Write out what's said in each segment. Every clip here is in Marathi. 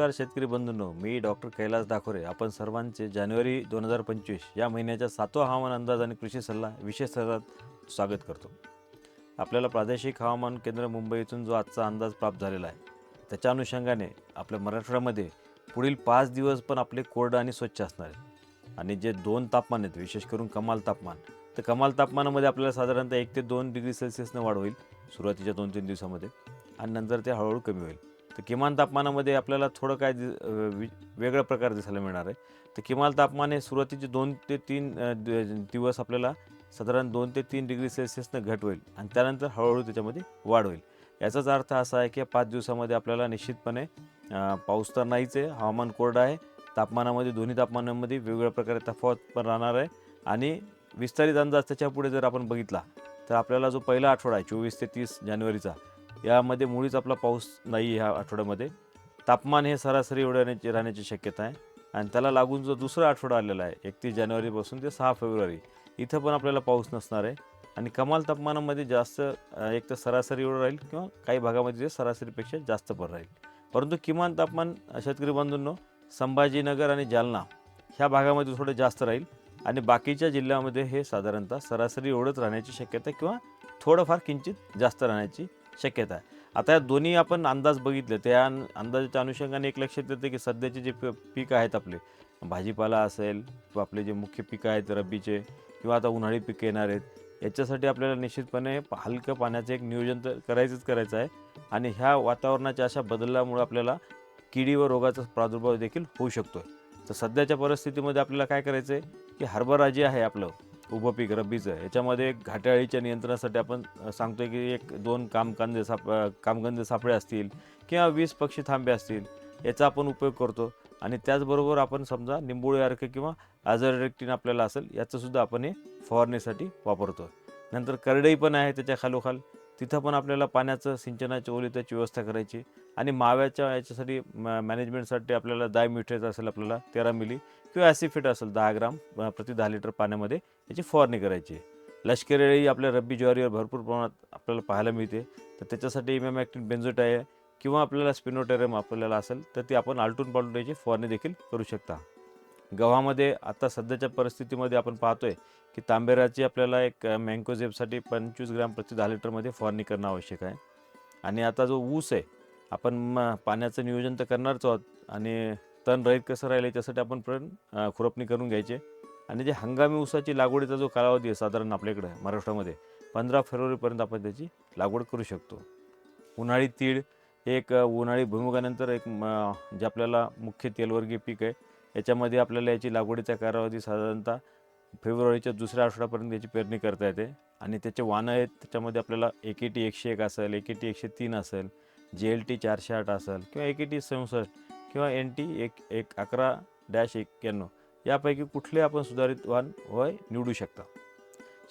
नमस्कार शेतकरी बंधूंनो मी डॉक्टर कैलास दाखोरे. आपण सर्वांचे जानेवारी दोन हजार पंचवीस या महिन्याच्या सातवा हवामान अंदाज आणि कृषी सल्ला विशेष सत्रात स्वागत करतो. आपल्याला प्रादेशिक हवामान केंद्र मुंबईतून जो आजचा अंदाज प्राप्त झालेला आहे त्याच्या अनुषंगाने आपल्या मराठवाड्यामध्ये पुढील पाच दिवस पण आपले कोरडं आणि स्वच्छ असणार आहे. आणि जे दोन तापमान आहेत विशेष करून कमाल तापमान तर कमाल तापमानामध्ये आपल्याला साधारणतः एक ते दोन डिग्री सेल्सिअसनं वाढ होईल सुरुवातीच्या दोन तीन दिवसामध्ये आणि नंतर ते हळूहळू कमी होईल. तर किमान तापमानामध्ये आपल्याला थोडं काय दि वि वेगळा प्रकार दिसायला मिळणार आहे. तर किमान तापमान हे सुरुवातीचे दोन ते तीन दिवस आपल्याला साधारण दोन ते तीन डिग्री सेल्सिअसनं घट होईल आणि त्यानंतर हळूहळू त्याच्यामध्ये वाढ होईल. याचाच अर्थ असा आहे की पाच दिवसामध्ये आपल्याला निश्चितपणे पाऊस तर नाहीच आहे हवामान कोरडं आहे. तापमानामध्ये दोन्ही तापमानामध्ये वेगवेगळ्या प्रकारे तफावत पण राहणार आहे. आणि विस्तारित अंदाज त्याच्यापुढे जर आपण बघितला तर आपल्याला जो पहिला आठवडा आहे चोवीस ते तीस जानेवारीचा यामध्ये मुळीच आपला पाऊस नाही ह्या आठवड्यामध्ये. तापमान हे सरासरी एवढ्याची राहण्याची शक्यता आहे. आणि त्याला लागून जो दुसरा आठवडा आलेला आहे एकतीस जानेवारीपासून ते सहा फेब्रुवारी इथं पण आपल्याला पाऊस नसणार आहे. आणि कमाल तापमानामध्ये जास्त एक तर सरासरी एवढं राहील किंवा काही भागामध्ये ते सरासरीपेक्षा जास्त पण राहील. परंतु किमान तापमान शेतकरी बांधूंनो संभाजीनगर आणि जालना ह्या भागामध्ये थोडं जास्त राहील. आणि बाकीच्या जिल्ह्यामध्ये हे साधारणतः सरासरी एवढंच राहण्याची शक्यता किंवा थोडंफार किंचित जास्त राहण्याची शक्यता आहे. आता या दोन्ही आपण अंदाज बघितले त्या अंदाजाच्या अनुषंगाने एक लक्षात येते की सध्याचे जे प- पीक आहेत आपले भाजीपाला असेल किंवा आपले जे मुख्य पिकं आहेत रब्बीचे किंवा आता उन्हाळी पिकं येणार आहेत याच्यासाठी आपल्याला निश्चितपणे हलकं पाण्याचं एक नियोजन तर करायचंच करायचं आहे आणि ह्या वातावरणाच्या अशा बदलामुळे आपल्याला किडी व रोगाचा प्रादुर्भाव देखील होऊ शकतो तर सध्याच्या परिस्थितीमध्ये आपल्याला काय करायचं आहे की हरभरा जे आहे आपलं उभं पीक रब्बीचं याच्यामध्ये घाटाळीच्या नियंत्रणासाठी आपण सांगतोय की एक दोन कामकांदे साप कामगंज कामगंदे सापळे असतील किंवा वीस पक्षी थांबे असतील याचा आपण उपयोग करतो. आणि त्याचबरोबर आपण समजा निंबोळी अर्क किंवा आझररेक्टिन आपल्याला असेल याचंसुद्धा आपण हे फवारणीसाठी वापरतो. नंतर करडई पण आहे त्याच्या खालोखाल. तिथं पण आपल्याला पाण्याचं सिंचनाची ओलिताची व्यवस्था करायची. आणि माव्याच्या याच्यासाठी मॅ मॅनेजमेंटसाठी आपल्याला दाय मिठेचं असेल आपल्याला तेरा मिली किंवा ॲसिफिट असेल दहा ग्राम प्रति दहा लिटर पाण्यामध्ये याची फवारणी करायची. लष्करी अळी आपल्या रब्बी ज्वारीवर भरपूर प्रमाणात आपल्याला पाहायला मिळते. तर त्याच्यासाठी इमॅमॅक्टिन बेन्झोट आहे किंवा आपल्याला स्पिनोटेरम आपल्याला असेल तर ती आपण आलटून पालटून याची फवारणी देखील करू शकता. गव्हामध्ये आता सध्याच्या परिस्थितीमध्ये आपण पाहतोय की तांबेराची आपल्याला एक मँकोझेबसाठी पंचवीस ग्राम प्रति दहा लिटरमध्ये फवारणी करणं आवश्यक आहे. आणि आता जो ऊस आहे आपण म पाण्याचं नियोजन तर करणारच आहोत आणि तण रहित कसं राहील याच्यासाठी आपण पण खुरपणी करून घ्यायचे. आणि जे हंगामी ऊसाची लागवडीचा जो कालावधी आहे साधारण आपल्याकडे महाराष्ट्रामध्ये पंधरा फेब्रुवारीपर्यंत आपण त्याची लागवड करू शकतो. उन्हाळी तीळ एक उन्हाळी भुईमुगानंतर एक जे आपल्याला मुख्य तेलवर्गीय पीक आहे याच्यामध्ये आपल्याला याची लागवडीचा कालावधी साधारणतः फेब्रुवारीच्या दुसऱ्या आठवड्यापर्यंत याची पेरणी करता येते. आणि त्याचे वाणं आहेत त्याच्यामध्ये आपल्याला ए के टी एकशे एक असेल ए के टी एकशे तीन असेल जे एल टी चारशे आठ असेल किंवा ए के टी चौसष्ट किंवा एन टी एक एक अकरा डॅश एक्क्याण्णव यापैकी कुठले आपण सुधारित वाण वय निवडू शकता.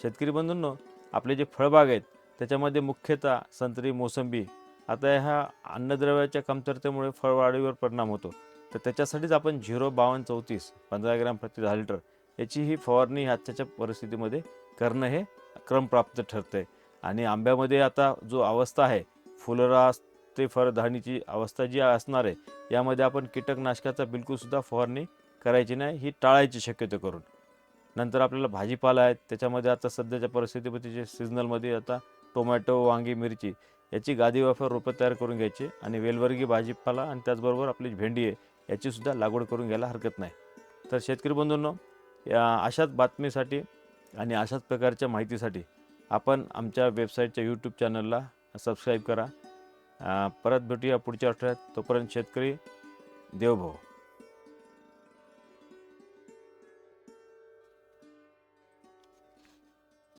शेतकरी बंधूंनो आपले जे फळबाग आहेत त्याच्यामध्ये मुख्यतः संत्री मोसंबी आता ह्या अन्नद्रव्याच्या कमतरतेमुळे फळवाढीवर परिणाम होतो. तर त्याच्यासाठीच आपण झिरो बावन्न चौतीस पंधरा ग्रॅम प्रति दहा लिटर याची ही फवारणी आजच्या परिस्थितीमध्ये करणं हे क्रमप्राप्त ठरतं आहे आणि आंब्यामध्ये आता जो अवस्था आहे फुलरास ते फरधाणीची अवस्था जी असणार आहे यामध्ये आपण कीटकनाशकाचा बिलकुलसुद्धा फवारणी करायची नाही ही टाळायची शक्यतो करून. नंतर आपल्याला भाजीपाला आहे त्याच्यामध्ये आता सध्याच्या परिस्थितीमध्ये जे सीझनलमध्ये आता टोमॅटो वांगी मिरची याची गादी वाफर रोपं तयार करून घ्यायची आणि वेलवर्गी भाजीपाला आणि त्याचबरोबर आपली भेंडी आहे याचीसुद्धा लागवड करून घ्यायला हरकत नाही. तर शेतकरी बंधूंनो या अशाच बातमीसाठी आणि अशाच प्रकारच्या माहितीसाठी आपण आमच्या वेबसाईटच्या यूट्यूब चॅनलला सबस्क्राईब करा. परत भेटूया पुढच्या आठवड्यात. तोपर्यंत शेतकरी देवभाऊ